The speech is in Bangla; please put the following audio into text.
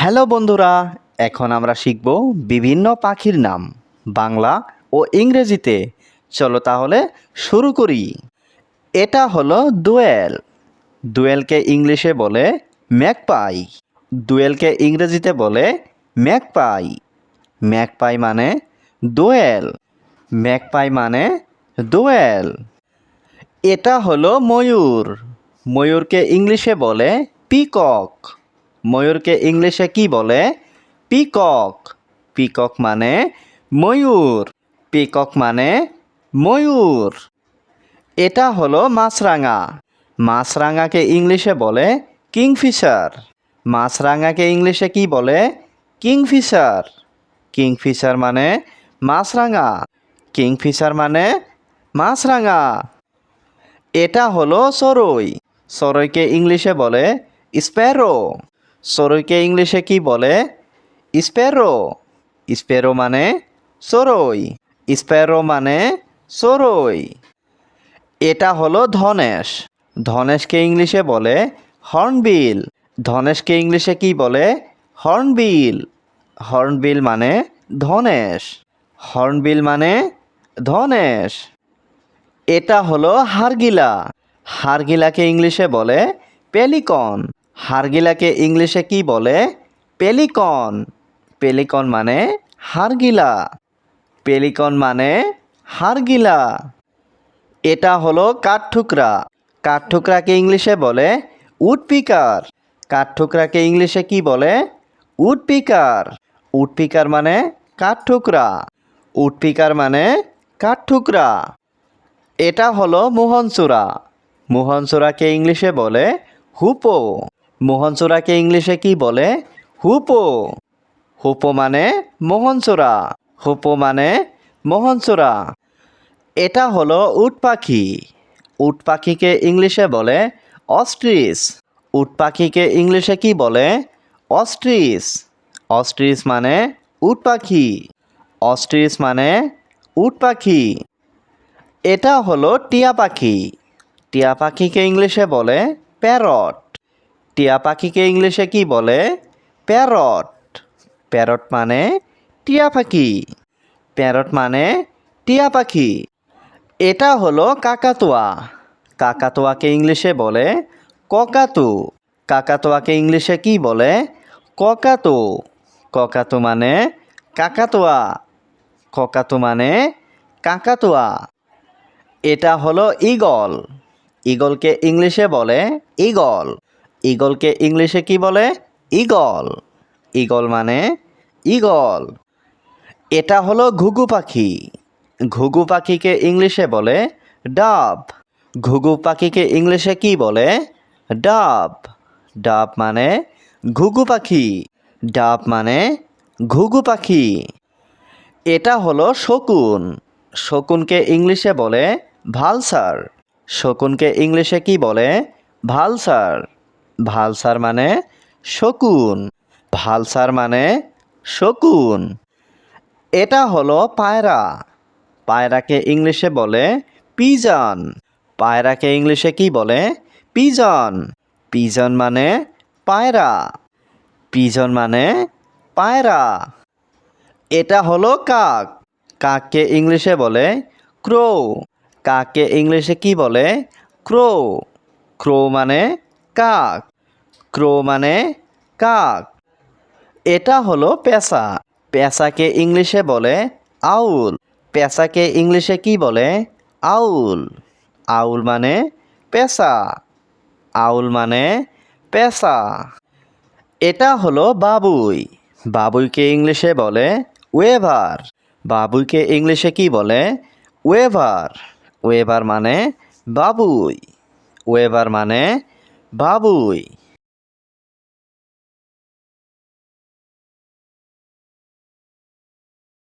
হ্যালো বন্ধুরা, এখন আমরা শিখব বিভিন্ন পাখির নাম, বাংলা ও ইংরেজিতে। চলো তাহলে শুরু করি। এটা হলো দোয়েল। দোয়েলকে ইংলিশে বলে ম্যাকপাই। দোয়েলকে ইংরেজিতে বলে ম্যাকপাই। ম্যাকপাই মানে দোয়েল। ম্যাকপাই মানে দোয়েল। এটা হলো ময়ূর। ময়ূরকে ইংলিশে বলে পিকক। ময়ূরকে ইংলিশে কি বলে? পিকক। পিকক মানে ময়ূর। পিকক মানে ময়ূর। এটা হলো মাছরাঙা। মাছরাঙাকে ইংলিশে বলে কিংফিশার। মাছরাঙাকে ইংলিশে কি বলে? কিংফিশার। কিংফিশার মানে মাছরাঙা। কিংফিশার মানে মাছরাঙা। এটা হলো সরই। সরইকে ইংলিশে বলে স্প্যারো। সরইকে ইংলিশে কি বলে? স্প্যারো স্প্যারো মানে সরই। স্প্যারো মানে সরই। এটা হলো ধনেশ। ধনেশকে ইংলিশে বলে হর্নবিল। ধনেশকে ইংলিশে কি বলে? হর্নবিল। হর্নবিল মানে ধনেশ। হর্নবিল মানে ধনেশ। এটা হলো হারগিলা। হারগিলাকে ইংলিশে বলে পেলিকন। হারগিলাকে ইংলিশে কি বলে? পেলিকন। পেলিকন মানে হারগিলা। পেলিকন মানে হারগিলা। এটা হলো কাঠঠুকরা কাঠঠুকরাকে ইংলিশে বলে উডপিকার। কাঠঠুকরাকে ইংলিশে কি বলে? উডপিকার। উডপিকার মানে কাঠঠুকরা উডপিকার মানে কাঠঠুকরা এটা হলো মোহনচূড়া মোহনচূড়াকে ইংলিশে বলে হুপো। মোহনচূড়াকে ইংলিশে কি বলে? হুপো। হুপো মানে মোহনচূড়া হুপো মানে মোহনচূড়া এটা হলো উট পাখি। উট পাখিকে ইংলিশে বলে অস্ট্রিস উট পাখিকে ইংলিশে কি বলে? অস্ট্রিস অস্ট্রিস মানে উট পাখি। অস্ট্রিস মানে উট পাখি। এটা হলো টিয়া পাখি। টিয়া পাখিকে ইংলিশে বলে প্যারট। টিয়া পাখিকে ইংলিশে কি বলে? প্যারট। প্যারট মানে টিয়া পাখি। প্যারট মানে টিয়া পাখি। এটা হলো কাকাতুয়া। কাকাতুয়াকে ইংলিশে বলে ককাতু। কাকাতুয়াকে ইংলিশে কি বলে? ককাতু। ককাতু মানে কাকাতুয়া। ককাতু মানে কাকাতুয়া। এটা হলো ইগল ইগলকে ইংলিশে বলে ইগল ইগলকে ইংলিশে কি বলে? ইগল। ইগল মানে ইগল। এটা হলো ঘুঘু পাখি। ঘুঘু পাখিকে ইংলিশে বলে ডাব। ঘুঘু পাখিকে ইংলিশে কি বলে? ডাব। ডাব মানে ঘুঘু পাখি। ডাব মানে ঘুঘু পাখি। এটা হলো শকুন। শকুনকে ইংলিশে বলে ভালসার। শকুনকে ইংলিশে কি বলে? ভালসার। ভালসার মানে শকুন। ভালসার মানে শকুন। এটা হলো পায়রা। পায়রাকে ইংলিশে বলে পিজন। পায়রাকে ইংলিশে কি বলে? পিজন। পিজন মানে পায়রা। পিজন মানে পায়রা। এটা হলো কাক। কাককে ইংলিশে বলে ক্রো। কাককে ইংলিশে কি বলে? ক্রো। ক্রো মানে কাক। ক্রো মানে কাক। এটা হলো পেঁচা। পেঁচাকে ইংলিশে বলে আউল। পেঁচাকে ইংলিশে কি বলে? আউল। আউল মানে পেঁচা। আউল মানে পেঁচা। এটা হলো বাবুই। বাবুইকে ইংলিশে বলে ওয়েভার। বাবুইকে ইংলিশে কি বলে? ওয়েভার। ওয়েভার মানে বাবুই। ওয়েভার মানে বাবুই।